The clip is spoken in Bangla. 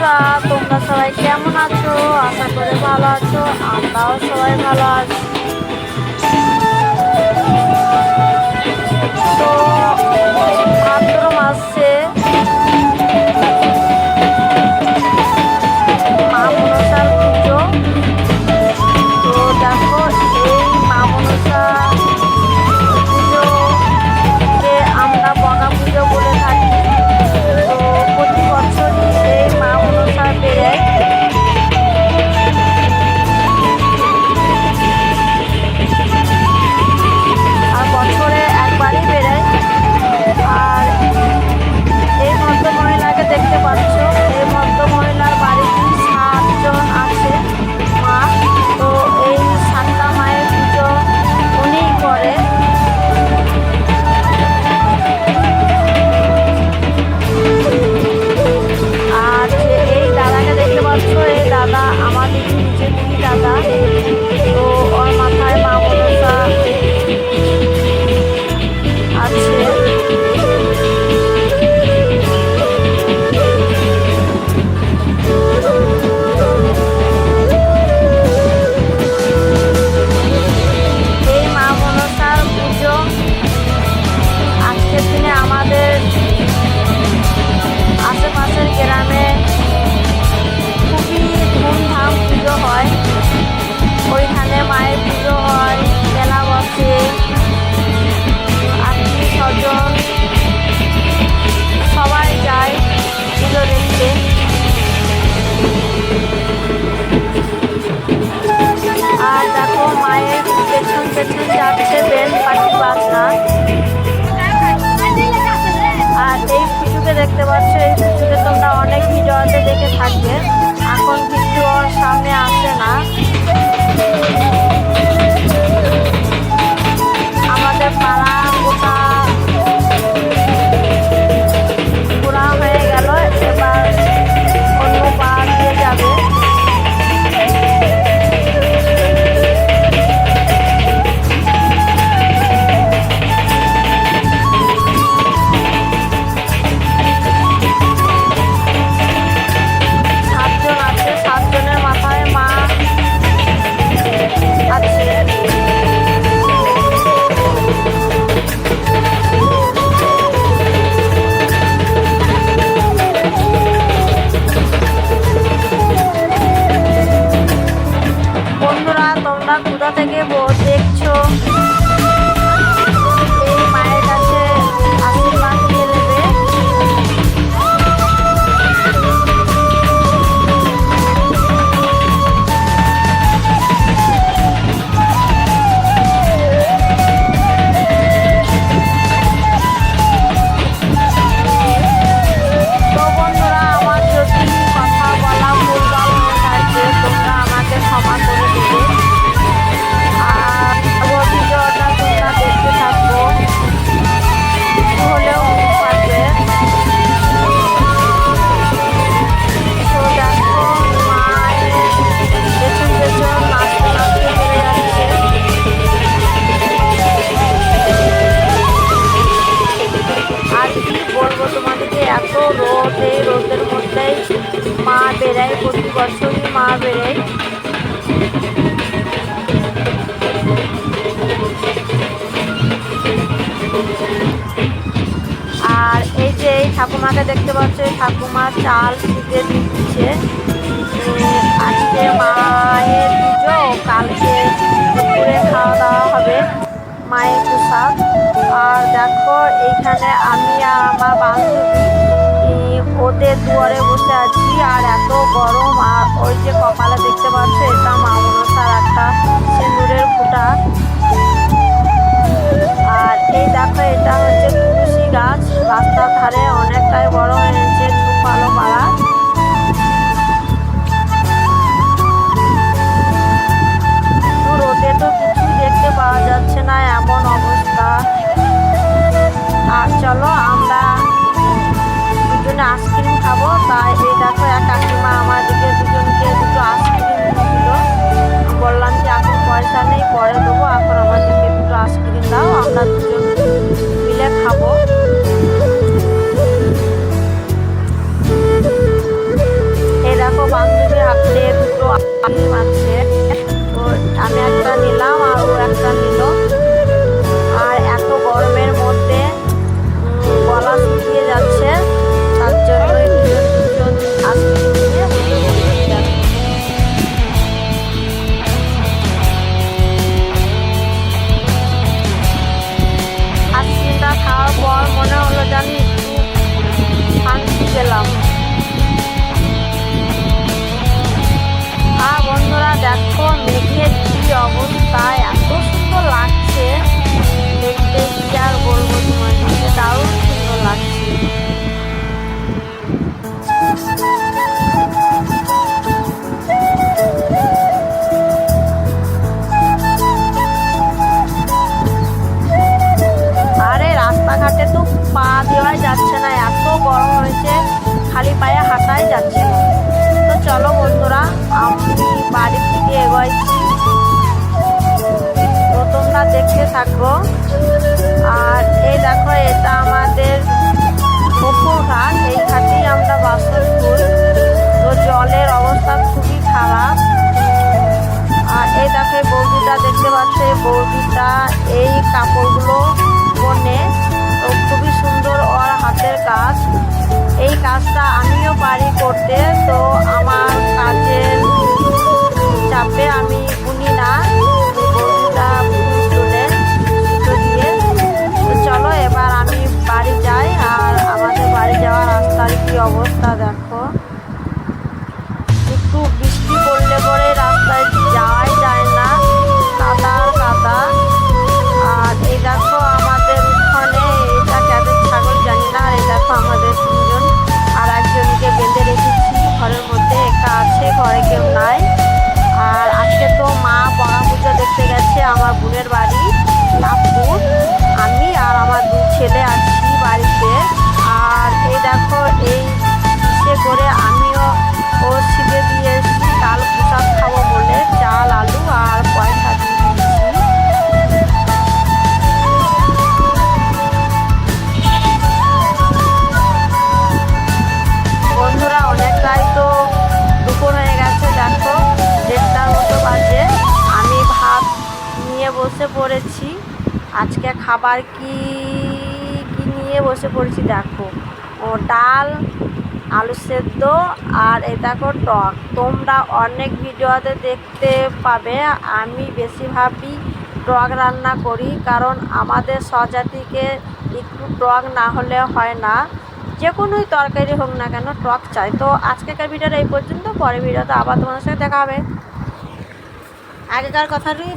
বন্ধুরা তোমরা সবাই কেমন আছো? আশা করে ভালো আছো আমরাও সবাই ভালো আছি। পিচ্ছুকে দেখতে পাচ্ছ, এই পিচ্ছুকে তোমরা অনেক ভিডিওতে দেখে থাকবে। এখন কিছু ওর সামনে আসে না। আমাদের পাড়া গোটা প্রতি বছরই মা বেড়ে আর এই যে এই ঠাকুমাকে দেখতে পাচ্ছে ঠাকুমা চাল দিতে দিচ্ছে। আজকে মায়ের পুজো, কালকে দুপুরে খাওয়া দাওয়া হবে মায়ের পোশাক আর দেখো, এইখানে আমি আর আমার বান্ধবী ওদের দুয়ারে বসে আছি, আর আর এই দেখো এটা হচ্ছে তুলসী গাছ রাস্তার ধারে দেখতে থাকো আর এই দেখো, এটা আমাদের পুকুর ঘাট। এই ঘাটেই আমরা বাসন ধুই তো জলের অবস্থা খুবই খারাপ। আর এই দেখো বৌদিটা দেখতে পাচ্ছে। বৌদিটা এই কাপড়গুলো বনে। তো খুবই সুন্দর ওর হাতের কাজ। এই কাজটা আমিও পারি করতে। তো আমার কাজের চাপে আমি বসে পড়েছি। আজকে খাবার কি কি নিয়ে বসে পড়েছি দেখো। ও ডাল, আলু সেদ্ধ আর এই দেখো টক। তোমরা অনেক ভিডিওতে দেখতে পাবে, আমি বেশিরভাগই টক রান্না করি কারণ আমাদের স্বজাতিকে একটু টক না হলে হয় না। যে কোনোই তরকারি হোক না কেন টক চাই। তো আজকেকার ভিডিওটা এই পর্যন্ত পরে ভিডিওতে আবার তোমাদের সাথে দেখা হবে। আগেকার কথাটাই